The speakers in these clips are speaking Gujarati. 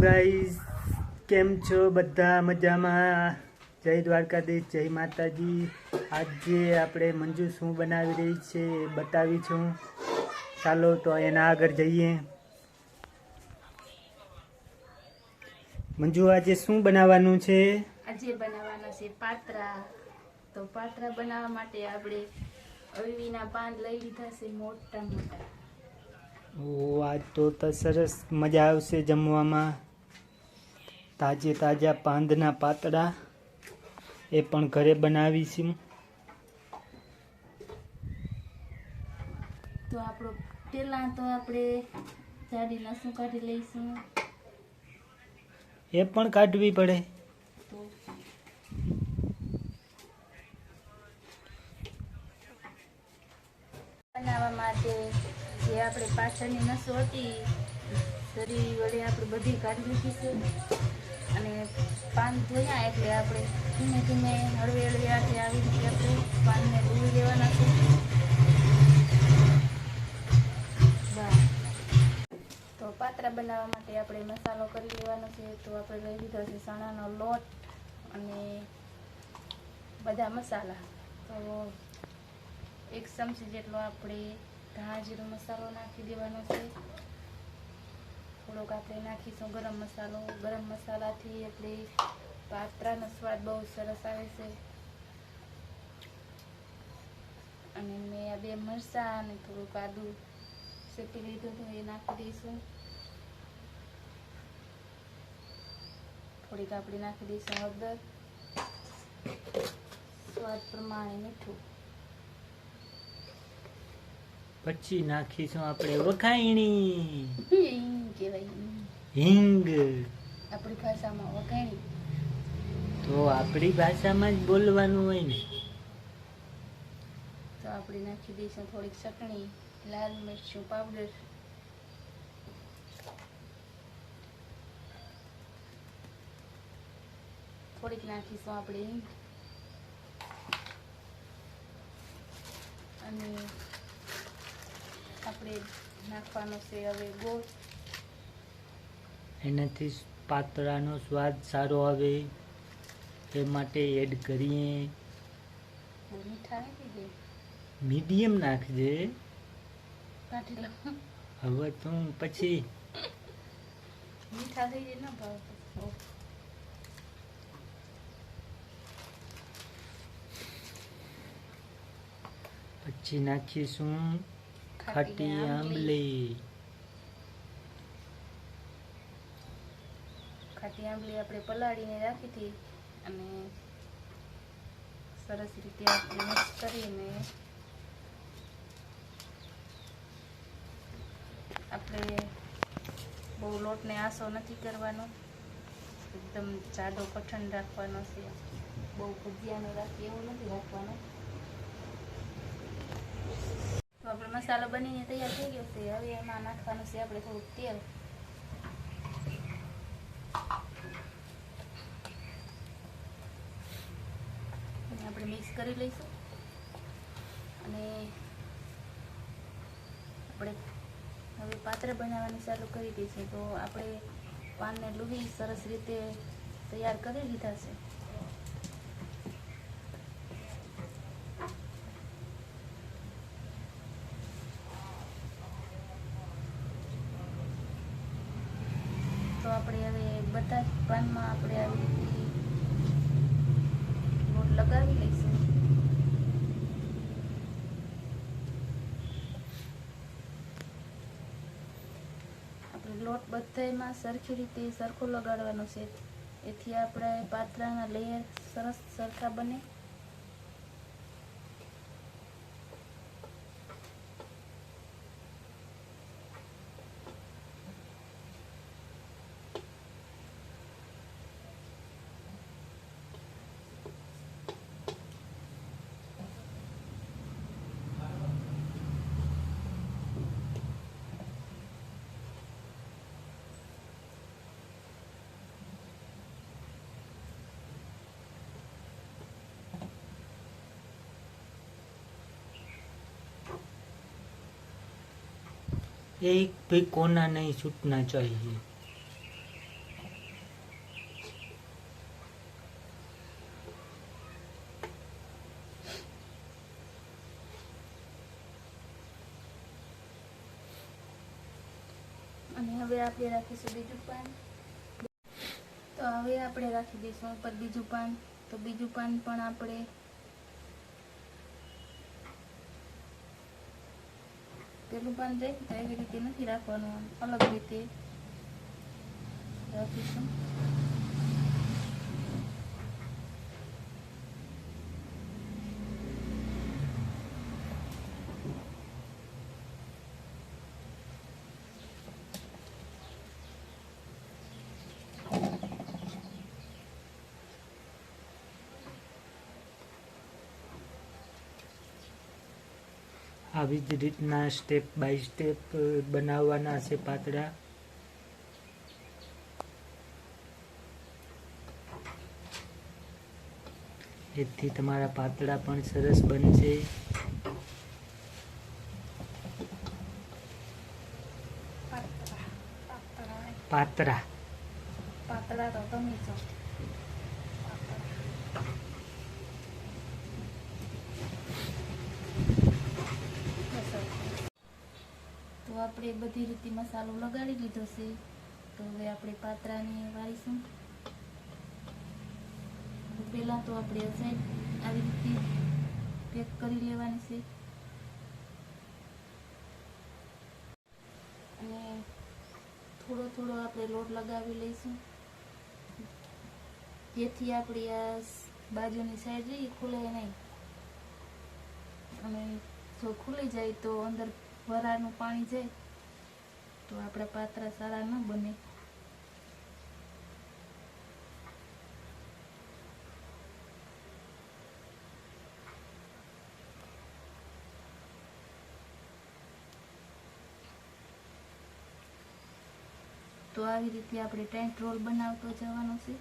ગાઈઝ કેમ છો બધા? મજામાં? જય દ્વારકાધીશ જય માતાજી. આજે આપણે મંજુ શું બનાવી રહી છે એ બતાવી છું. ચાલો તો એના આગળ જઈએ. મંજુ આજે શું બનાવવાનું છે? આજે બનાવવાના છે પાત્રા. તો પાત્રા બનાવવા માટે આપણે અળવીના પાન લઈ લીધા છે મોટા મોટા ઓ આજ તો સરસ મજા આવશે જમવામાં. તાજે તાજા પાંદના પાતળા એ પણ ઘરે બનાવીશું. તો આપણો પહેલાં તો આપણે જાડી લસણ કાઢી લઈશું. એ પણ કાઢવી પડે. તો બનાવવા માટે જે આપણે પાછળની નસો હતી શરીર વડે આપણે બધી કાઢી લીધી છે. અને પાન ધોયા એટલે આપણે ધીમે ધીમે હળવે હળવે આથી આવી રીતે આપણે પાનને ધોઈ લેવાના છે. તો પાત્રા બનાવવા માટે આપણે મસાલો કરી લેવાનો છે. તો આપણે લઈ લીધો છે ચણાનો લોટ અને બધા મસાલા. તો એક ચમચી જેટલો આપણે ધાણા જીરો મસાલો નાખી દેવાનો છે. થોડોક આપણે નાખીશું. ગરમ મસાલો, ગરમ મસાલાથી એટલે પાત્રાનો સ્વાદ બહુ સરસ આવે છે. અને મેં આ બે મરચાં અને થોડુંક આદુ શેકી લીધું હતું, એ નાખી દઈશું. થોડીક આપણે નાખી દઈશું હળદર. સ્વાદ પ્રમાણે મીઠું. પછી નાખીશું આપણે વખાયણી. હિંગ કહેવાય. હિંગ. આપણી ભાષામાં વઘાણી તો આપણી ભાષામાં જ બોલવાનું હોય ને. તો આપણે નાખી દઈશું થોડીક ચટણી લાલ મરચું પાવડર. થોડીક નાખીશું આપણે અને આપણે નાખવાનો છે હવે ગોળ. એનાથી પાતળાનો સ્વાદ સારો આવે. એ માટે એડ કરીએ. મીડિયમ નાખજે. હવે તું પછી. મીઠા થઈ જાય ભાવ પછી નાખીશું. ખાટી આંબલી ખાટી આંબલી આપણે પલાળીને રાખી હતી અને સરસ રીતે આપણે મિક્સ કરીને આપણે બહુ લોટને આસો નથી કરવાનો. એકદમ જાડો કઠણ રાખવાનો છે. બહુ ભજીયાનો રાખીએ એવું નથી રાખવાનો. આપણે મસાલો બનીને તૈયાર થઈ ગયો છે. હવે એમાં નાખવાનું છે આપણે થોડુંક તેલ. આપણે મિક્સ કરી લઈશું. અને આપણે હવે પાત્ર બનાવવાની ચાલુ કરી દઈશું તો આપણે પાનને લુહી સરસ રીતે તૈયાર કરી લીધા છે તો આપણે હવે બધા જ પાનમાં આપણે આવી રીતે લોટ લગાવી લઈશું. આપણે લોટ બધાયમાં સરખી રીતે સરખો લગાડવાનો છે. એથી આપણે પાત્રાના લેયર સરસ સરખા બને. एक भी कोना नहीं छूटना चाहिए અને હવે આપણે રાખીશું બીજું પાન. તો હવે આપણે રાખી દઈશું ઉપર બીજું પાન. તો બીજું પાન પણ આપણે પેલું પાન રહી તો એવી રીતે નથી રાખવાનું. અલગ રીતે રાખીશું. આવી જ રીતના સ્ટેપ બાય સ્ટેપ બનાવવાના છે પાતળા. એથી તમારા પાતળા પણ સરસ બનશે. પાતળા પાતળા. તો તમે છો પાતળા. બસ હવે. આપણે બધી રીતે મસાલો લગાડી લીધો છે. તો હવે આપણે પાત્રાને વાળીશું. પહેલાં તો આપણે સાઈડ આવી રીતે પેક કરી લેવાની છે. અને થોડો થોડો આપણે લોટ લગાવી લઈશું. જેથી આપણી આ બાજુની સાઈડ રહી ખુલે નહીં. અને જો ખુલી જાય તો અંદર વરાળનું પાણી જાય તો આપણા પાત્રા સારા ન બને. તો આવી રીતે આપણે ટેન્ટ રોલ બનાવતો જવાનો છે.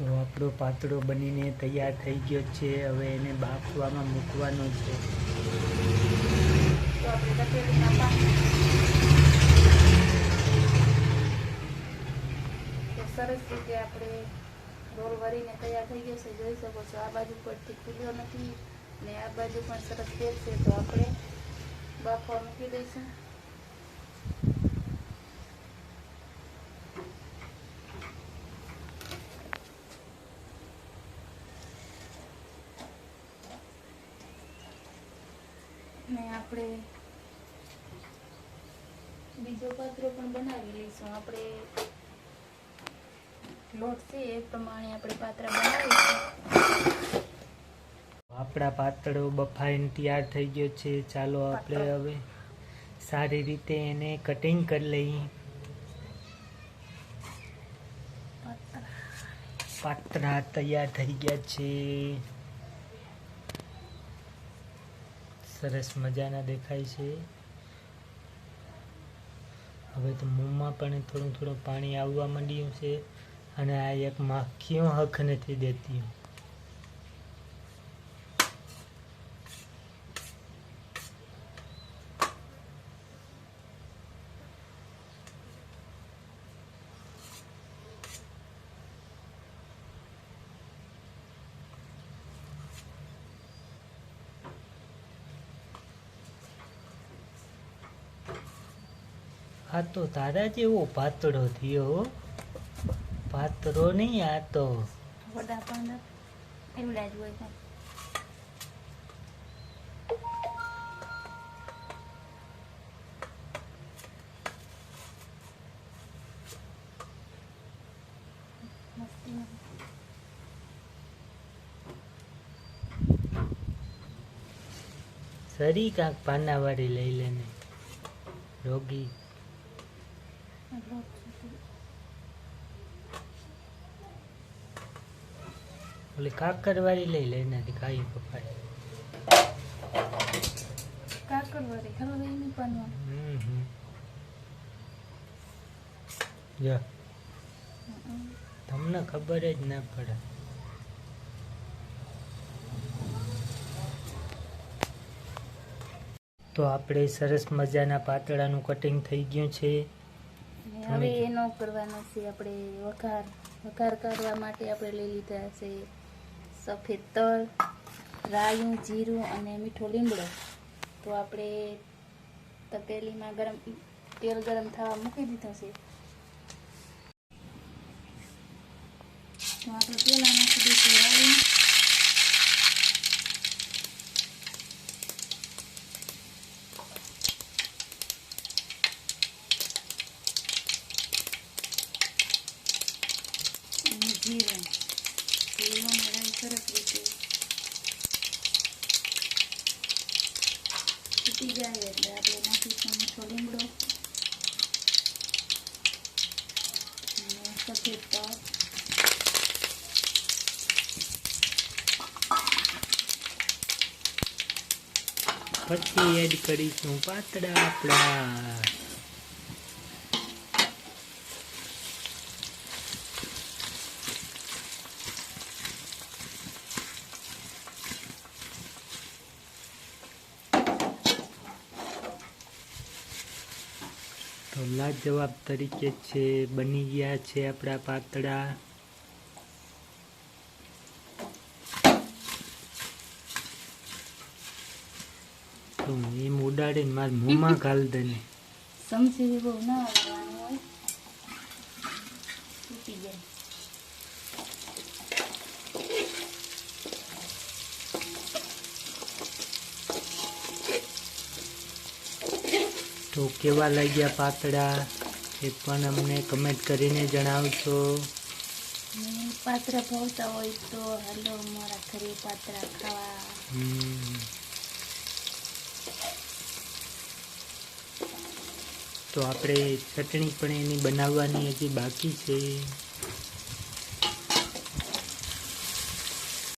તો આપણો પાતળો બનીને તૈયાર થઈ ગયો છે. હવે એને બાફવામાં મૂકવાનો છે. સરસ રીતે આપણે રોલ વરીને તૈયાર થઈ ગયો છે. જોઈ શકો છો, આ બાજુ પરથી ખુલ્યો નથી ને આ બાજુ પણ સરસ ફેરશે. તો આપણે બાફવા મૂકી દઈશું ને આપણે બીજો પાત્રો પણ બનાવી લઈશું. આપણે લોટ છે એ પ્રમાણે આપણે પાત્રા બનાવીશું. આપણા પાતળો બફાઈને તૈયાર થઈ ગયો છે. ચાલો આપણે હવે સારી રીતે એને કટિંગ કરી લઈએ. પાત્રા તૈયાર થઈ ગયા છે. સરસ મજાના દેખાય છે. હવે તો મોંમાં પણ થોડું થોડું પાણી આવવા માંડ્યું છે અને આ એક માખીઓ હક નથી દેતી આ તો તારા જેવો પાતળો થયો પાતળો નહીં આ તો. સરી કાંક પાનાવાળી લઈ લેને. રોગી. ઓલી કાકરવાળી લઈ લઈ એનાથી કાંઈ પપાય વળી ખબર નહીં પણ હમ. તમને ખબર જ ના પડે. તો આપણે સરસ મજાના પાતળાનું કટિંગ થઈ ગયું છે. હવે એનો કરવાનો છે. આપણે વઘાર વઘાર કરવા માટે આપણે લઈ લીધા છે સફેદ તલ રાયું જીરું અને મીઠો લીમડો. તો આપણે તપેલીમાં ગરમ તેલ ગરમ થવા મૂકી દીધો છે. તો આપણે પહેલાં નાખી દઈશું રાયું અને જીરું જીરું રાઈ સરસ રીતે ફૂટી જાય એટલે આપણે નાખીશું મીઠો લીમડો અને સફેદ તલ પછી એડ કરીશું પાતળા આપણા તો લાજવાબ તરીકે છે, બની ગયા છે આપણા પાતળા? તો એમ ઉડાડીને મારા મોંમાં ઘાલ દે સમજી બહુ ના આવવાનું હોય ફૂટી જાય તો કેવા લાગ્યા પાતળા એ પણ અમને કમેન્ટ કરીને જણાવશો. પાતરા ભાવતા હોય તો હાલો મારા ઘરે પાતરા ખાવા. તો આપણે ચટણી પણ એની બનાવવાની હજી બાકી છે.